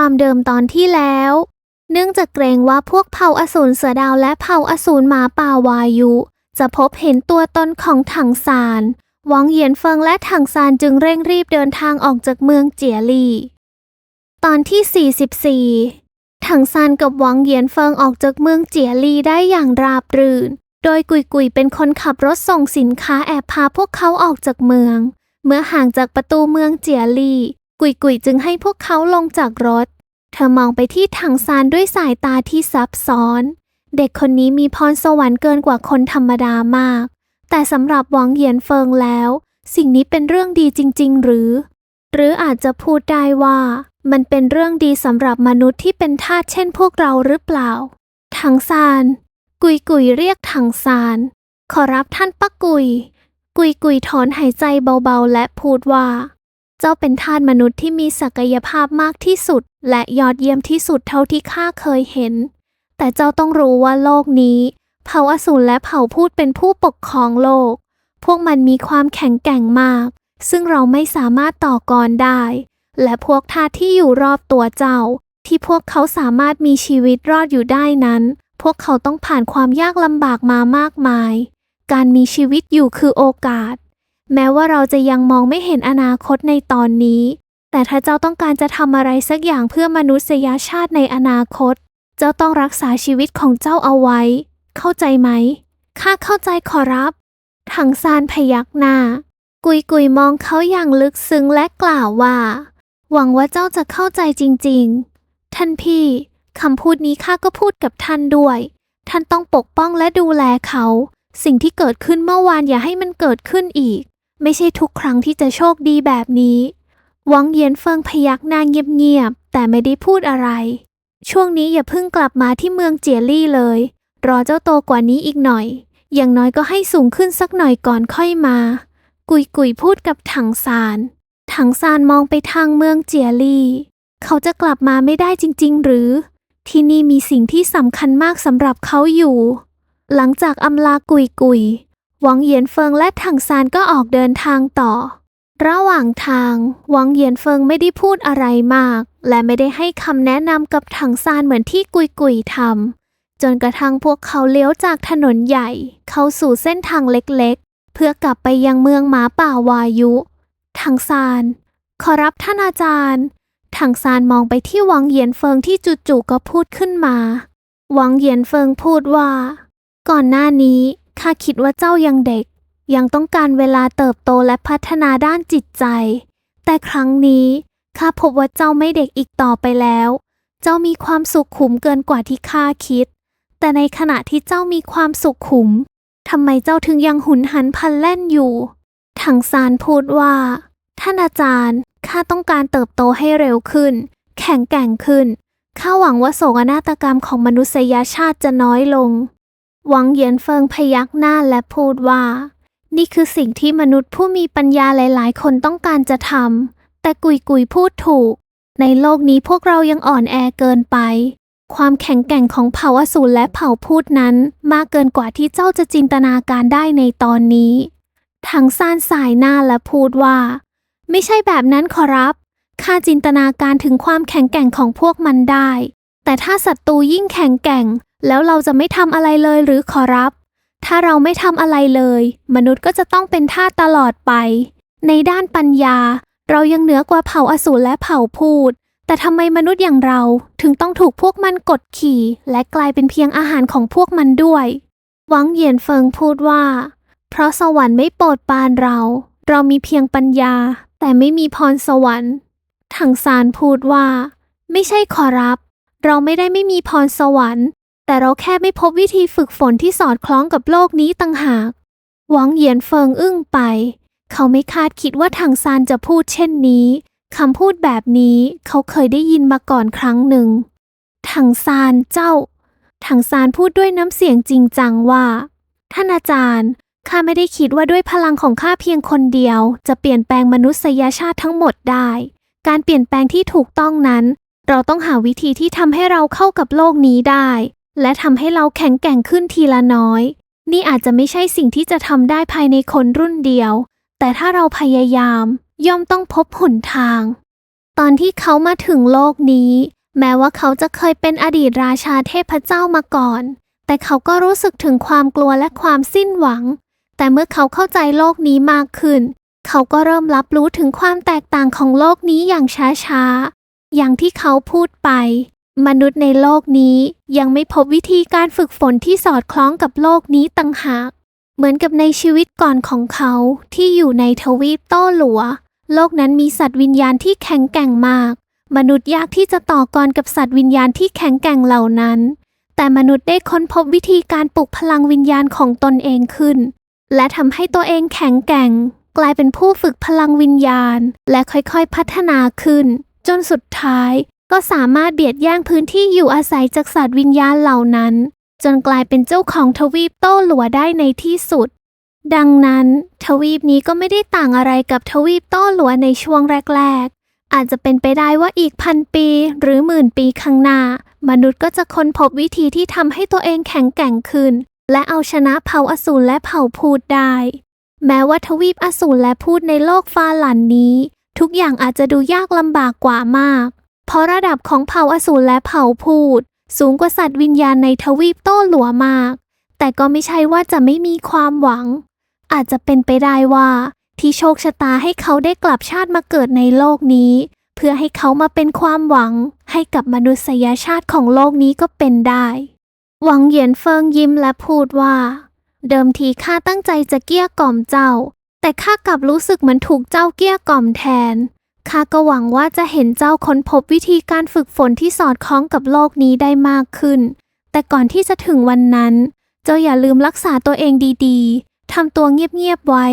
ความเดิมตอนที่แล้ว เนื่องจากเกรงว่าพวกเผ่าอสูรเสือดาวและเผ่าอสูรหมาป่าวายุ จะพบเห็นตัวตนของถังซานหวังเหยียนเฟิงและถังซานจึงเร่งรีบเดินทางออกจากเมืองเจียลี่ตอนที่ 44 ถังซานกับหวังเหยียนเฟิงออกจากเมืองเจียลี่ได้อย่างราบรื่น โดยกุยกุยเป็นคนขับรถส่งสินค้าแอบพาพวกเขาออกจากเมือง เมื่อห่างจากประตูเมืองเจียลี่ กุยกุยจึงให้พวกเขาลงจากรถ เธอมองไปที่ถังซานด้วยสายตาที่ซับซ้อน เด็กคนนี้มีพรสวรรค์เกินกว่าคนธรรมดามาก แต่สำหรับหวังเหยียนเฟิงแล้ว สิ่งนี้เป็นเรื่องดีจริง ๆ หรือ หรืออาจจะพูดได้ว่ามันเป็นเรื่องดีสำหรับมนุษย์ที่เป็นทาสเช่นพวกเราหรือเปล่า ถังซาน กุยกุยเรียกถังซาน ขอรับท่านป้ากุย กุยกุยถอนหายใจเบาๆ และพูดว่า เจ้าเป็นทาสมนุษย์ที่มีศักยภาพมากที่สุด และยอดเยี่ยมที่สุดเท่าที่ข้าเคยเห็น แต่เจ้าต้องรู้ว่าโลกนี้ เผ่าอสูรและเผ่าพูดเป็นผู้ปกครองโลก พวกมันมีความแข็งแกร่งมาก ซึ่งเราไม่สามารถต่อกรได้ และพวกทาสที่อยู่รอบตัวเจ้า ที่พวกเขาสามารถมีชีวิตรอดอยู่ได้นั้น พวกเขาต้องผ่านความยากลำบากมามากมาย การมีชีวิตอยู่คือโอกาส แม้ว่าเราจะยังมองไม่เห็นอนาคตในตอนนี้ แต่ถ้าเจ้าต้องการจะทำอะไรสักอย่างเพื่อมนุษยชาติในอนาคต เจ้าต้องรักษาชีวิตของเจ้าเอาไว้ เข้าใจไหม ข้าเข้าใจขอรับ ถังซานพยักหน้า กุยกุยมองเขาอย่างลึกซึ้งและกล่าวว่า หวังว่าเจ้าจะเข้าใจจริง ๆ ท่านพี่คำพูดนี้ข้าก็พูดกับท่านด้วย ท่านต้องปกป้องและดูแลเขา สิ่งที่เกิดขึ้นเมื่อวานอย่าให้มันเกิดขึ้นอีก ไม่ใช่ทุกครั้งที่จะโชคดีแบบนี้หวังเยียนเฟิงพยักหน้าเงียบๆแต่ไม่ได้พูดอะไร ช่วงนี้อย่าเพิ่งกลับมาที่เมืองเจียลี่เลย รอเจ้าโตกว่านี้อีกหน่อย อย่างน้อยก็ให้สูงขึ้นสักหน่อยก่อนค่อยมา กุยกุยพูดกับถังซานถังซานมองไปทางเมืองเจียลี่ เขาจะกลับมาไม่ได้จริง ๆ หรือ ที่นี่มีสิ่งที่สำคัญมากสำหรับเขาอยู่ หลังจากอำลากุยกุย หวังเหยียนเฟิงและถังซานก็ออกเดินทางต่อ ระหว่างทาง หวังเหยียนเฟิงไม่ได้พูดอะไรมาก และไม่ได้ให้คำแนะนำกับถังซานเหมือนที่กุยกุยทำจนกระทั่งพวกเขาเลี้ยวจากถนนใหญ่ เข้าสู่เส้นทางเล็กๆ เพื่อกลับไปยังเมืองหมาป่าวายุ ถังซาน ขอรับท่านอาจารย์ ถังซานมองไปที่หวังเหยียนเฟิงที่จู่ๆก็พูดขึ้นมา หวังเหยียนเฟิงพูดว่า ก่อนหน้านี้ ข้าคิดว่าเจ้ายังเด็ก ยังต้องการเวลาเติบโตและพัฒนาด้านจิตใจ แต่ครั้งนี้ข้าพบว่าเจ้าไม่เด็กอีกต่อไปแล้ว เจ้ามีความสุขขุมเกินกว่าที่ข้าคิด แต่ในขณะที่เจ้ามีความสุขขุมทำไมเจ้าถึงยังหุนหันพันแล่นอยู่ ถังซานพูดว่า ท่านอาจารย์ข้าต้องการเติบโตให้เร็วขึ้น แข็งแกร่งขึ้นข้าหวังว่าโศกนาฏกรรมของมนุษยชาติจะน้อยลง หวังเหยียนเฟิงพยักหน้าและพูดว่า นี่คือสิ่งที่มนุษย์ผู้มีปัญญาหลายๆ คนต้องการจะทำแต่กุยกุยพูดถูก ในโลกนี้พวกเรายังอ่อนแอเกินไป ความแข็งแกร่งของเผ่าอสูรและเผ่าพูดนั้น มากเกินกว่าที่เจ้าจะจินตนาการได้ในตอนนี้ถังซานสายหน้าและพูดว่า ไม่ใช่แบบนั้นขอรับข้าจินตนาการถึงความแข็งแกร่งของพวกมันได้ แต่ถ้าศัตรูยิ่งแข็งแกร่ง แล้วเราจะไม่ทำอะไรเลยหรือขอรับ ถ้าเราไม่ทำอะไรเลย มนุษย์ก็จะต้องเป็นทาสตลอดไป ในด้านปัญญา เรายังเหนือกว่าเผ่าอสูรและเผ่าพูด แต่ทำไมมนุษย์อย่างเราถึงต้องถูกพวกมันกดขี่ และกลายเป็นเพียงอาหารของพวกมันด้วย หวังเหยียนเฟิงพูดว่า เพราะสวรรค์ไม่โปรดปานเรา เรามีเพียงปัญญา แต่ไม่มีพรสวรรค์ ถังซานพูดว่า ไม่ใช่ขอรับ เราไม่ได้ไม่มีพรสวรรค์ แต่เราแค่ไม่พบวิธีฝึกฝนที่สอดคล้องกับโลกนี้ต่างหาก หวังเหยียนเฟิงอึ้งไป เขาไม่คาดคิดว่าถังซานจะพูดเช่นนี้ คำพูดแบบนี้เขาเคยได้ยินมาก่อนครั้งหนึ่งถังซานเจ้าถังซานพูดด้วยน้ำเสียงจริงจังว่า ท่านอาจารย์ข้าไม่ได้คิดว่าด้วยพลังของข้าเพียงคนเดียว จะเปลี่ยนแปลงมนุษยชาติทั้งหมดได้ การเปลี่ยนแปลงที่ถูกต้องนั้น เราต้องหาวิธีที่ทำให้เราเข้ากับโลกนี้ได้ และทำให้เราแข็งแกร่งขึ้นทีละน้อย นี่อาจจะไม่ใช่สิ่งที่จะทำได้ภายในคนรุ่นเดียว แต่ถ้าเราพยายาม ย่อมต้องพบหนทาง ตอนที่เขามาถึงโลกนี้ แม้ว่าเขาจะเคยเป็นอดีตราชาเทพเจ้ามาก่อน แต่เขาก็รู้สึกถึงความกลัวและความสิ้นหวัง แต่เมื่อเขาเข้าใจโลกนี้มากขึ้น เขาก็เริ่มรับรู้ถึงความแตกต่างของโลกนี้อย่างช้าๆอย่างที่เขาพูดไป มนุษย์ในโลกนี้ยังไม่พบวิธีการฝึกฝนที่สอดคล้องกับโลกนี้ต่างหาก เหมือนกับในชีวิตก่อนของเขาที่อยู่ในทวีปโต้หลัว โลกนั้นมีสัตว์วิญญาณที่แข็งแกร่งมาก มนุษย์ยากที่จะต่อกรกับสัตว์วิญญาณที่แข็งแกร่งเหล่านั้น แต่มนุษย์ได้ค้นพบวิธีการปลุกพลังวิญญาณของตนเองขึ้น และทำให้ตัวเองแข็งแกร่ง กลายเป็นผู้ฝึกพลังวิญญาณ และค่อยๆพัฒนาขึ้น จนสุดท้าย ก็สามารถเบียดแย่งพื้นที่อยู่อาศัยจากสัตว์วิญญาณเหล่านั้น จนกลายเป็นเจ้าของทวีปโต้หลัวได้ในที่สุด ดังนั้น ทวีปนี้ก็ไม่ได้ต่างอะไรกับทวีปโต้หลัวในช่วงแรก ๆ อาจจะเป็นไปได้ว่าอีกพันปีหรือหมื่นปีข้างหน้า มนุษย์ก็จะค้นพบวิธีที่ทำให้ตัวเองแข็งแกร่งขึ้น และเอาชนะเผ่าอสูรและเผ่าพูดได้ แม้ว่าทวีปอสูรและพูดในโลกฟาหลันนี้ ทุกอย่างอาจจะดูยากลำบากกว่ามาก เพราะระดับของเผ่าอสูรและเผ่าพูด สูงกว่าสัตว์วิญญาณในทวีปโต้หลัวมาก แต่ก็ไม่ใช่ว่าจะไม่มีความหวัง อาจจะเป็นไปได้ว่า ที่โชคชะตาให้เขาได้กลับชาติมาเกิดในโลกนี้ เพื่อให้เขามาเป็นความหวัง ให้กับมนุษยชาติของโลกนี้ก็เป็นได้ หวังเหยียนเฟิงยิ้มและพูดว่า เดิมทีข้าตั้งใจจะเกลี้ยกล่อมเจ้า แต่ข้ากลับรู้สึกเหมือนถูกเจ้าเกลี้ยกล่อมแทน ข้าก็หวังว่าจะเห็นเจ้าค้นพบวิธีการฝึกฝนที่สอดคล้องกับโลกนี้ได้มากขึ้น แต่ก่อนที่จะถึงวันนั้น เจ้าอย่าลืมรักษาตัวเองดีๆ ทำตัวเงียบๆไว้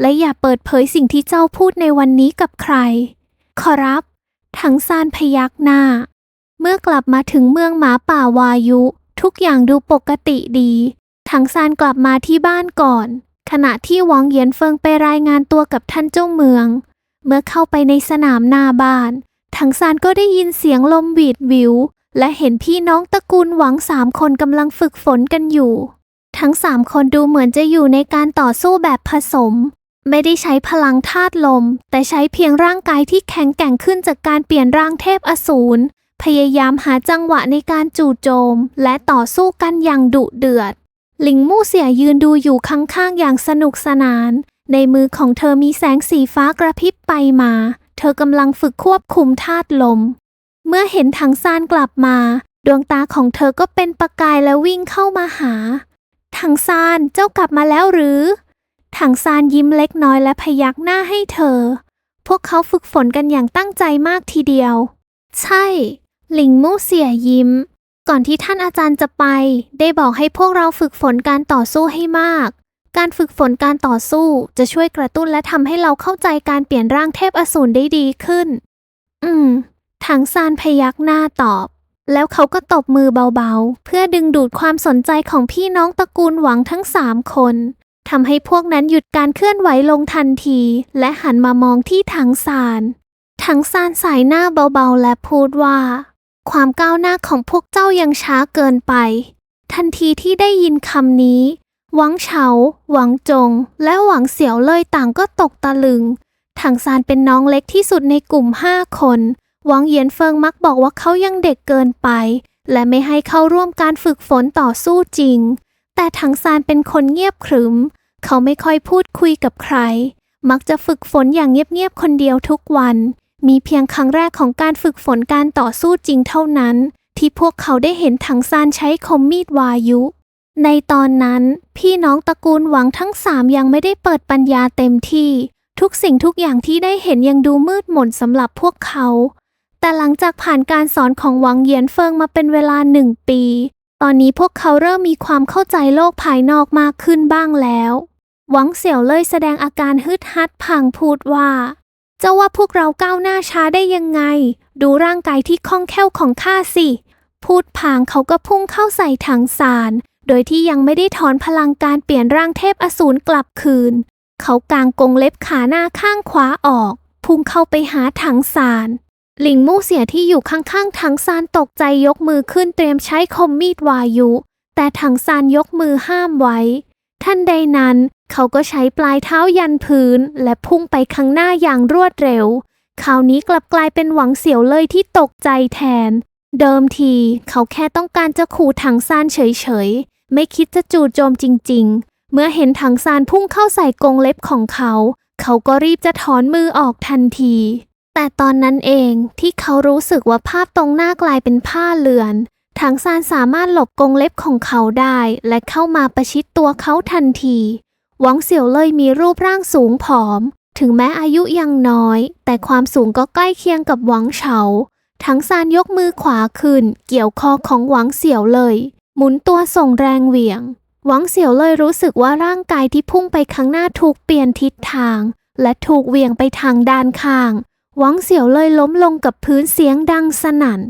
และอย่าเปิดเผยสิ่งที่เจ้าพูดในวันนี้กับใคร ขอรับ ทั้งซานพยักหน้า เมื่อกลับมาถึงเมืองหมาป่าวายุ ทุกอย่างดูปกติดีถังซานกลับมาที่บ้านก่อน ขณะที่หวังเหยียนเฟิงไปรายงานตัวกับท่านเจ้าเมือง เมื่อเข้าไปในสนามหน้าบ้าน ถังซานก็ได้ยินเสียงลมหวีดวิว และเห็นพี่น้องตระกูลหวังสามคนกำลังฝึกฝนกันอยู่ ทั้งสามคนดูเหมือนจะอยู่ในการต่อสู้แบบผสม ไม่ได้ใช้พลังธาตุลม แต่ใช้เพียงร่างกายที่แข็งแกร่งขึ้นจากการเปลี่ยนร่างเทพอสูร พยายามหาจังหวะในการจู่โจม และต่อสู้กันอย่างดุเดือดหลิงมู่เสี่ยยืนดูอยู่ข้างๆอย่างสนุกสนาน ในมือของเธอมีแสงสีฟ้ากระพริบไปมา เธอกำลังฝึกควบคุมธาตุลม เมื่อเห็นถังซานกลับมา ดวงตาของเธอก็เป็นประกายและวิ่งเข้ามาหา ถังซานเจ้ากลับมาแล้วหรือ ถังซานยิ้มเล็กน้อยและพยักหน้าให้เธอ พวกเขาฝึกฝนกันอย่างตั้งใจมากทีเดียว ใช่ หลิงมู่เสียยิ้ม ก่อนที่ท่านอาจารย์จะไป ได้บอกให้พวกเราฝึกฝนการต่อสู้ให้มาก การฝึกฝนการต่อสู้จะช่วยกระตุ้นและทำให้เราเข้าใจการเปลี่ยนร่างเทพอสูรได้ดีขึ้น อืม ถังซานพยักหน้าตอบ แล้วเขาก็ตบมือเบาๆ เพื่อดึงดูดความสนใจของพี่น้องตระกูลหวังทั้งสามคนทำให้พวกนั้นหยุดการเคลื่อนไหวลงทันที และหันมามองที่ถังซาน ถังซานสายหน้าเบาๆ และพูดว่า ความก้าวหน้าของพวกเจ้ายังช้าเกินไป ทันทีที่ได้ยินคำนี้ หวังเฉา หวังจง และหวังเสี่ยวเล่ยต่างก็ตกตะลึง ถังซานเป็นน้องเล็กที่สุดในกลุ่มห้าคน หวังเยียนเฟิงมักบอกว่าเขายังเด็กเกินไป และไม่ให้เข้าร่วมการฝึกฝนต่อสู้จริง แต่ถังซานเป็นคนเงียบขรึม เขาไม่ค่อยพูดคุยกับใคร มักจะฝึกฝนอย่างเงียบๆคนเดียวทุกวัน มีเพียงครั้งแรกของการฝึกฝนการต่อสู้จริงเท่านั้น ที่พวกเขาได้เห็นถังซานใช้คมมีดวายุ ในตอนนั้นพี่น้องตระกูลหวังทั้งสามยังไม่ได้เปิดปัญญาเต็มที่ ทุกสิ่งทุกอย่างที่ได้เห็นยังดูมืดมนสำหรับพวกเขา แต่หลังจากผ่านการสอนของหวังเหยียนเฟิงมาเป็นเวลาหนึ่งปี ตอนนี้พวกเขาเริ่มมีความเข้าใจโลกภายนอกมากขึ้นบ้างแล้ว หวังเสี่ยวเลยแสดงอาการฮึดฮัดพังพูดว่าเจ้าว่าพวกเราก้าวหน้าช้าได้ยังไง ดูร่างกายที่คล่องแคล่วของข้าสิ พูดพางเขาก็พุ่งเข้าใส่ถังสาร โดยที่ยังไม่ได้ถอนพลังการเปลี่ยนร่างเทพอสูรกลับคืน เขากางกรงเล็บขาหน้าข้างขวาออก พุ่งเข้าไปหาถังสารหลิงมู่เสียที่อยู่ข้างๆถังซานตกใจยกมือขึ้นเตรียมใช้คมมีดวายุ แต่ถังซานยกมือห้ามไว้ทันใดนั้น เขาก็ใช้ปลายเท้ายันพื้น และพุ่งไปข้างหน้าอย่างรวดเร็ว คราวนี้กลับกลายเป็นหวังเสียวเลยที่ตกใจแทน เดิมที เขาแค่ต้องการจะขู่ถังซานเฉยๆ ไม่คิดจะจู่โจมจริง ๆ เมื่อเห็นถังซานพุ่งเข้าใส่กรงเล็บของเขา เขาก็รีบจะถอนมือออกทันที แต่ตอนนั้นเองที่เขารู้สึกว่าภาพตรงหน้ากลายเป็นผ้าเลือนถังซานสามารถหลบกรงเล็บของเขาได้ และเข้ามาประชิดตัวเขาทันทีหวังเสี่ยวเลยมีรูปร่างสูงผอม ถึงแม้อายุยังน้อย แต่ความสูงก็ใกล้เคียงกับหวังเฉาถังซานยกมือขวาขึ้น เกี่ยวคอของหวังเสี่ยวเลย หมุนตัวส่งแรงเหวี่ยง หวังเสี่ยวเลยรู้สึกว่าร่างกายที่พุ่งไปข้างหน้าถูกเปลี่ยนทิศทาง และถูกเหวี่ยงไปทางด้านข้าง หวังเสี่ยวเลยล้มลงกับพื้นเสียงดังสนั่น